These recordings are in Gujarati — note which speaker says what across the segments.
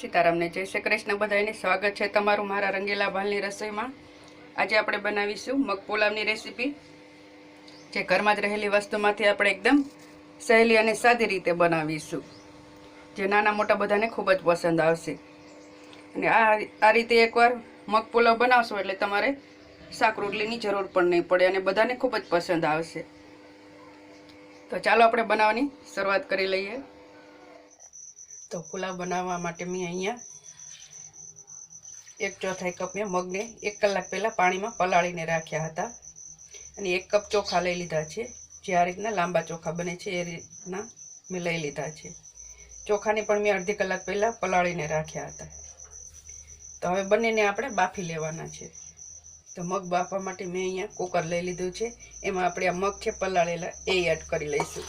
Speaker 1: સીતારામને જય શ્રી કૃષ્ણ. બધાને સ્વાગત છે તમારું મારા રંગીલા ભાલની રસોઈમાં. આજે આપણે બનાવીશું મગ પુલાવની રેસીપી. જે ઘરમાં જ રહેલી વસ્તુમાંથી આપણે એકદમ સહેલી અને સાદી રીતે બનાવીશું. જે નાના મોટા બધાને ખૂબ જ પસંદ આવશે. અને આ આ રીતે એકવાર મગ પુલાવ બનાવશો એટલે તમારે શાક રોટલીની જરૂર પણ નહીં પડે અને બધાને ખૂબ જ પસંદ આવશે. તો ચાલો આપણે બનાવવાની શરૂઆત કરી લઈએ. તો પુલાવ બનાવવા માટે મેં અહીંયા એક ચોથાઈ કપ મેં મગને એક કલાક પહેલાં પાણીમાં પલાળીને રાખ્યા હતા. અને એક કપ ચોખા લઈ લીધા છે. જે આ રીતના લાંબા ચોખા બને છે, એ રીતના મેં લઈ લીધા છે. ચોખાને પણ મેં અડધી કલાક પહેલાં પલાળીને રાખ્યા હતા. તો હવે બંનેને આપણે બાફી લેવાના છે. તો મગ બાફવા માટે મેં અહીંયા કુકર લઈ લીધું છે. એમાં આપણે આ મગ છે પલાળેલા, એ એડ કરી લઈશું.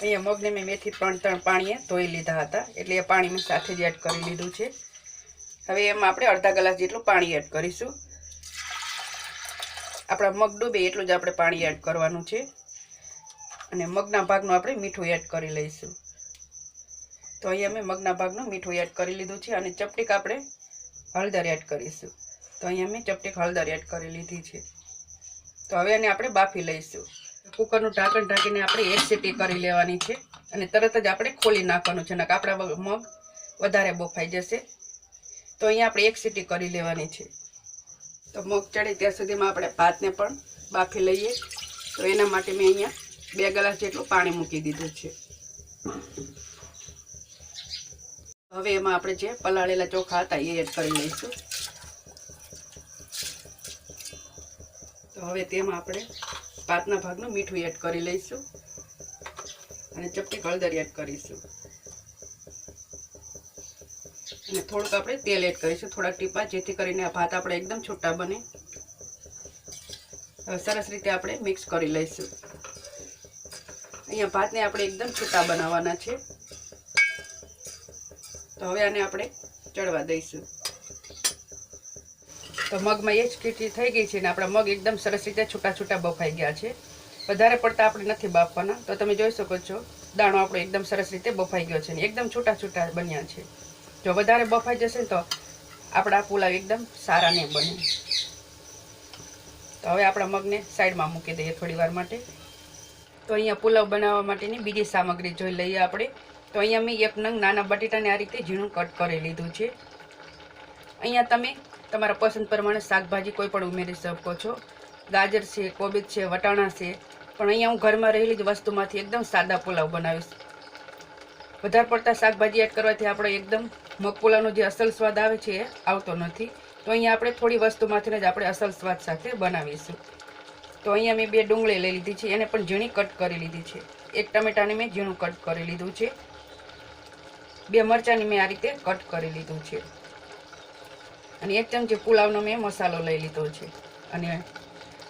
Speaker 1: અહીંયા મગને મેં મેથી ત્રણ ત્રણ પાણીએ ધોઈ લીધા હતા. એટલે એ પાણી મેં સાથે જ એડ કરી લીધું છે. હવે એમાં આપણે અડધા ગ્લાસ જેટલું પાણી એડ કરીશું. આપણા મગ ડૂબે એટલું જ આપણે પાણી એડ કરવાનું છે. અને મગના ભાગનું આપણે મીઠું એડ કરી લઈશું. તો અહીંયા મેં મગના ભાગનું મીઠું એડ કરી લીધું છે અને ચપટીક આપણે હળદર એડ કરીશું. તો અહીંયા મેં ચપટીક હળદર એડ કરી લીધી છે. તો હવે એને આપણે બાફી લઈશું. કુકરનું ઢાંકણ ઢાંકીને આપણે એક સીટી કરી લેવાની છે અને તરત જ આપણે ખોલી નાખવાનું છે, નકર આપણા મગ વધારે બફાઈ જશે. તો અહીંયા આપણે એક સીટી કરી લેવાની છે. તો મગ ચડે ત્યાં સુધીમાં આપણે ભાતને પણ બાફી લઈએ. તો એના માટે મેં અહીંયા બે ગ્લાસ જેટલું પાણી મૂકી દીધું છે. હવે એમાં આપણે જે પલાળેલા ચોખા હતા એ એડ કરી લઈશું. તો હવે તેમાં આપણે ભાતના ભાગનું મીઠું એડ કરી લઈશું. અને ચપટી હળદર એડ કરીશું. અને થોડુંક આપણે તેલ એડ કરીશું થોડાક ટીપા, જેથી કરીને આ ભાત આપણે એકદમ છૂટા બને. સરસ રીતે આપણે મિક્સ કરી લઈશું. અહીંયા ભાતને આપણે એકદમ છૂટા બનાવવાના છે. તો હવે આને આપણે ચડવા દઈશું. તો મગમાં એ જ કીટી થઈ ગઈ છે ને આપણા મગ એકદમ સરસ રીતે છૂટા છૂટા બફાઈ ગયા છે. વધારે પડતા આપણે નથી બાફવાના. તો તમે જોઈ શકો છો, દાણો આપણો એકદમ સરસ રીતે બફાઈ ગયો છે ને એકદમ છૂટા છૂટા બન્યા છે. જો વધારે બફાઈ જશે ને તો આપણા પુલાવ એકદમ સારા નહીં બને. તો હવે આપણા મગને સાઈડમાં મૂકી દઈએ થોડીવાર માટે. તો અહીંયા પુલાવ બનાવવા માટેની બીજી સામગ્રી જોઈ લઈએ આપણે. તો અહીંયા મેં એક નંગ નાના બટેટાને આ રીતે ઝીણું કટ કરી લીધું છે. અહીંયા તમે તમારા પસંદ પ્રમાણે શાકભાજી કોઈ પણ ઉમેરી શકો છો. ગાજર છે, કોબીજ છે, વટાણા છે. પણ અહીંયા હું ઘરમાં રહેલી જ વસ્તુમાંથી એકદમ સાદા પુલાવ બનાવીશ. વધારે પડતા શાકભાજી એડ કરવાથી આપણે એકદમ મગ પુલાવનો જે અસલ સ્વાદ આવે છે એ આવતો નથી. તો અહીંયા આપણે થોડી વસ્તુમાંથી જ આપણે અસલ સ્વાદ સાથે બનાવીશું. તો અહીંયા મેં બે ડુંગળી લઈ લીધી છે, એને પણ ઝીણી કટ કરી લીધી છે. એક ટમેટાને મેં ઝીણું કટ કરી લીધું છે. બે મરચાંની મેં આ રીતે કટ કરી લીધું છે. અને એક ચમચી પુલાવનો મેં મસાલો લઈ લીધો છે. અને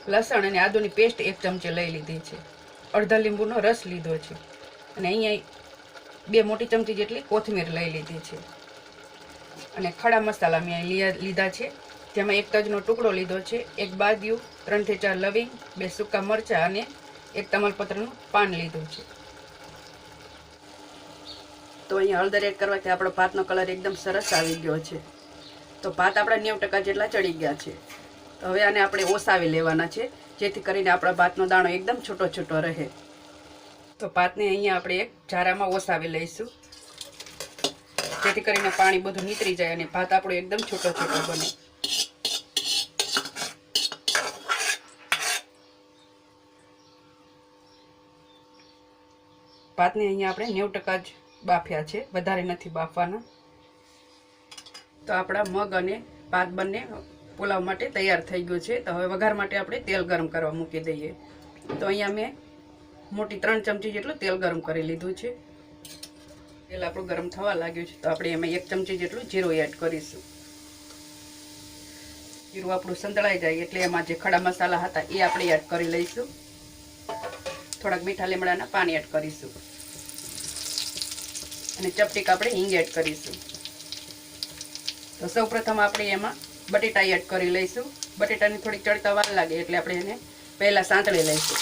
Speaker 1: લસણ અને આદુની પેસ્ટ એક ચમચી લઈ લીધી છે. અડધા લીંબુનો રસ લીધો છે. અને અહીંયા બે મોટી ચમચી જેટલી કોથમીર લઈ લીધી છે. અને ખડા મસાલા મેં લીધા છે. જેમાં એક તજનો ટુકડો લીધો છે, એક બાદિયું ત્રણથી ચાર લવિંગ, બે સૂકા મરચાં અને એક તમાલપત્રનું પાન લીધું છે. તો અહીંયા હળદર એડ કરવાથી આપણો ભાતનો કલર એકદમ સરસ આવી ગયો છે. તો ભાત આપણા નેવું ટકા જેટલા ચડી ગયા છે. તો હવે આને આપણે ઓસાવી લેવાના છે, જેથી કરીને આપણા ભાતનો દાણો એકદમ છૂટો છૂટો રહે. તો ભાતને અહીંયા આપણે એક ઝારામાં ઓસાવી લઈશું. જેથી કરીને પાણી બધું નીતરી જાય અને ભાત આપણો એકદમ છૂટો છૂટો બને. ભાતને અહીંયા આપણે નેવું ટકા જ બાફ્યા છે, વધારે નથી બાફવાના. તો આપણા મગ અને ભાત બંને પુલાવ માટે તૈયાર થઈ ગયું છે. તો હવે વઘાર માટે આપણે તેલ ગરમ કરવા મૂકી દઈએ. તો અહીંયા મેં મોટી ત્રણ ચમચી જેટલું તેલ ગરમ કરી લીધું છે. તેલ આપણું ગરમ થવા લાગ્યું છે. તો આપણે એમાં એક ચમચી જેટલું જીરું એડ કરીશું. જીરું આપણું સંતળાઈ જાય એટલે એમાં જે ખડા મસાલા હતા એ આપણે એડ કરી લઈશું. થોડાક મીઠા લીમડાના પાણી એડ કરીશું. અને ચપટીક આપણે હિંગ એડ કરીશું. તો સૌપ્રથમ આપણે એમાં બટેટા એડ કરી લઈશું. બટેટાની થોડીક ચડતા વાર લાગે એટલે આપણે એને પહેલાં સાંતળી લઈશું.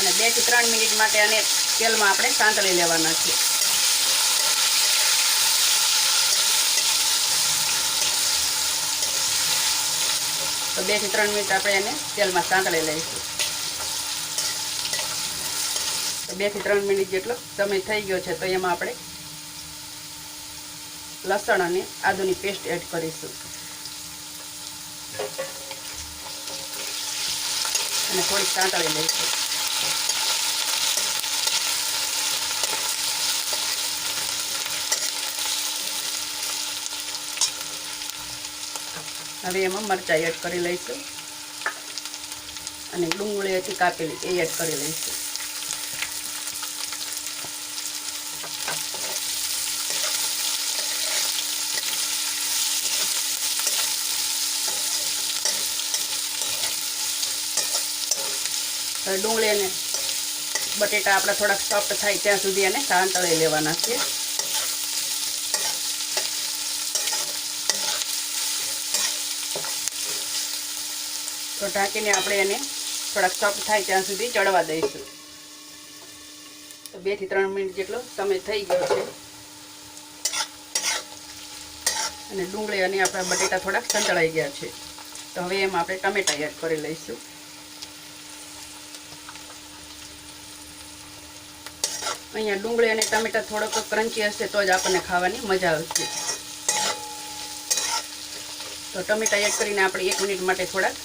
Speaker 1: અને બેથી ત્રણ મિનિટ માટે આને તેલમાં આપણે સાંતળી લેવાના છે. તો બેથી ત્રણ મિનિટ આપણે એને તેલમાં સાંતળી લઈશું. બેથી ત્રણ મિનિટ જેટલો સમય થઈ ગયો છે, તો એમાં આપણે લસણ અને આદુની પેસ્ટ એડ કરીશું. અને થોડીક સાંતળી લઈશું. હવે એમાં મરચાં એડ કરી લઈશું. અને ડુંગળી હતી કાપેલી, એ એડ કરી લઈશું. હવે ડુંગળી અને બટેટા આપણા થોડાક સોફ્ટ થાય ત્યાં સુધી એને સાંતળી લેવાના છે. તો ઢાંકીને આપણે એને થોડાક સોફ્ટ થાય ત્યાં સુધી ચડવા દઈશું. તો બેથી ત્રણ મિનિટ જેટલો સમય થઈ ગયો છે. અને ડુંગળી અને આપણા બટેટા થોડાક સંતળાઈ ગયા છે. તો હવે એમાં આપણે ટમેટા એડ કરી લઈશું. અહીંયા ડુંગળી અને ટમેટા થોડોક ક્રન્ચી હશે તો જ આપણને ખાવાની મજા આવશે. તો ટમેટા એડ કરીને આપણે એક મિનિટ માટે થોડાક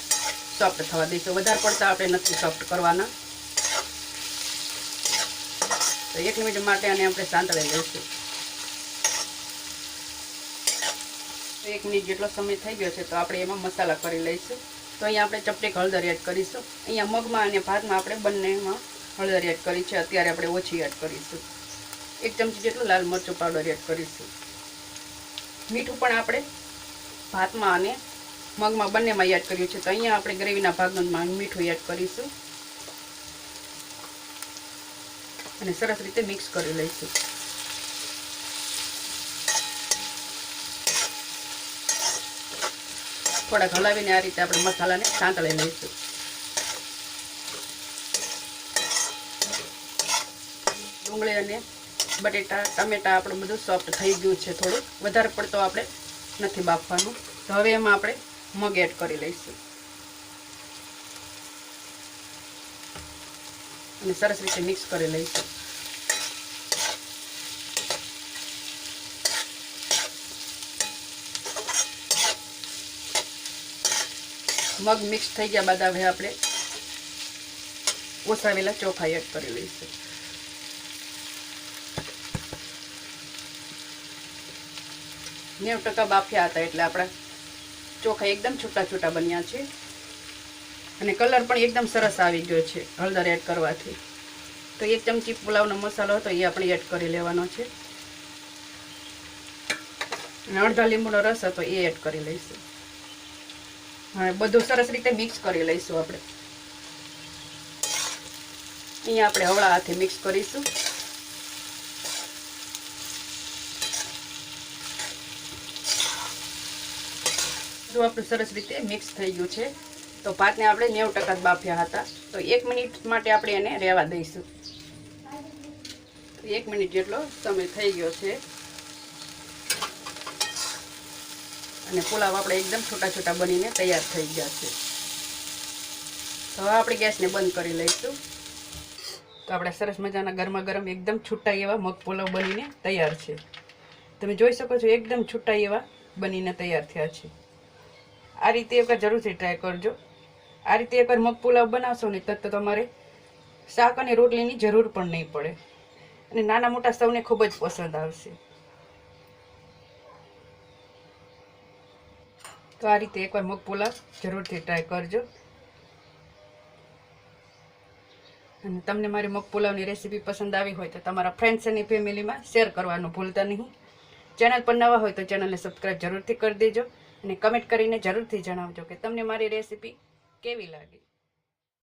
Speaker 1: સોફ્ટ થવા દઈશું. વધારે પડતા આપણે નથી સોફ્ટ કરવાના. તો એક મિનિટ માટે આને આપણે સાંતળી લઈશું. તો એક મિનિટ જેટલો સમય થઈ ગયો છે તો આપણે એમાં મસાલા કરી લઈશું. તો અહીંયા આપણે ચપટીક હળદર એડ કરીશું. અહીંયા મગમાં અને ભાતમાં આપણે બંનેમાં હળદર એડ કરી છે. અત્યારે આપણે ઓછી એડ કરીશું. એક ચમચી જેટલું લાલ મરચું પાવડર એડ કરીશું. મીઠું પણ આપણે ભાતમાં અને મગમાં બંનેમાં એડ કર્યું છે. તો અહીંયા આપણે ગ્રેવીના ભાગમાં મીઠું એડ કરીશું. અને સરસ રીતે મિક્સ કરી લઈશું. થોડાક હલાવીને આ રીતે આપણે મસાલાને સાંતળી લઈશું. ડુંગળી અને બટેટા, ટમેટા આપણું બધું સોફ્ટ થઈ ગયું છે થોડું વધારે પડતો આપણે નથી બાફવાનું. તો હવે એમાં આપણે મગ એડ કરી લઈશું. અને સરસ રીતે મિક્સ કરી લઈશું. મગ મિક્સ થઈ ગયા બાદ હવે આપણે ઓસાવેલા ચોખા એડ કરી લઈશું. નેવ ટકા બાફ્યા હતા એટલે આપણા ચોખા એકદમ છૂટા છૂટા બન્યા છે. અને કલર પણ એકદમ સરસ આવી ગયો છે, હળદર એડ કરવાથી. તો એક ચમચી પુલાવનો મસાલો હતો, એ આપણે એડ કરી લેવાનો છે. અડધા લીંબુનો રસ હતો, એ એડ કરી લઈશું. હવે બધું સરસ રીતે મિક્સ કરી લઈશું આપણે. અહીંયા આપણે હવળા હાથે મિક્સ કરીશું. બધું આપણું સરસ રીતે મિક્સ થઈ ગયું છે. તો ભાતને આપણે નેવ ટકા જ બાફ્યા હતા. તો એક મિનિટ માટે આપણે એને રહેવા દઈશું. એક મિનિટ જેટલો સમય થઈ ગયો છે. અને પુલાવ આપણે એકદમ છોટા છોટા બનીને તૈયાર થઈ ગયા છે. તો હવે આપણે ગેસને બંધ કરી લઈશું. તો આપણે સરસ મજાના ગરમા ગરમ એકદમ છૂટા એવા મગ પુલાવ બનીને તૈયાર છે. તમે જોઈ શકો છો એકદમ છૂટા એવા બનીને તૈયાર થયા છે. આ રીતે એકવાર જરૂરથી ટ્રાય કરજો. આ રીતે એકવાર મગ પુલાવ બનાવશો ને તો તમારે શાક અને રોટલીની જરૂર પણ નહીં પડે. અને નાના મોટા સૌને ખૂબ જ પસંદ આવશે. તો આ રીતે એકવાર મગ પુલાવ જરૂરથી ટ્રાય કરજો. અને તમને મારી મગ પુલાવની રેસીપી પસંદ આવી હોય તો તમારા ફ્રેન્ડ્સ અને ફેમિલીમાં શેર કરવાનું ભૂલતા નહીં. ચેનલ પર નવા હોય તો ચેનલને સબસ્ક્રાઈબ જરૂરથી કરી દેજો. અને કમેન્ટ કરીને જરૂરથી જણાવજો કે તમને મારી રેસીપી કેવી લાગી.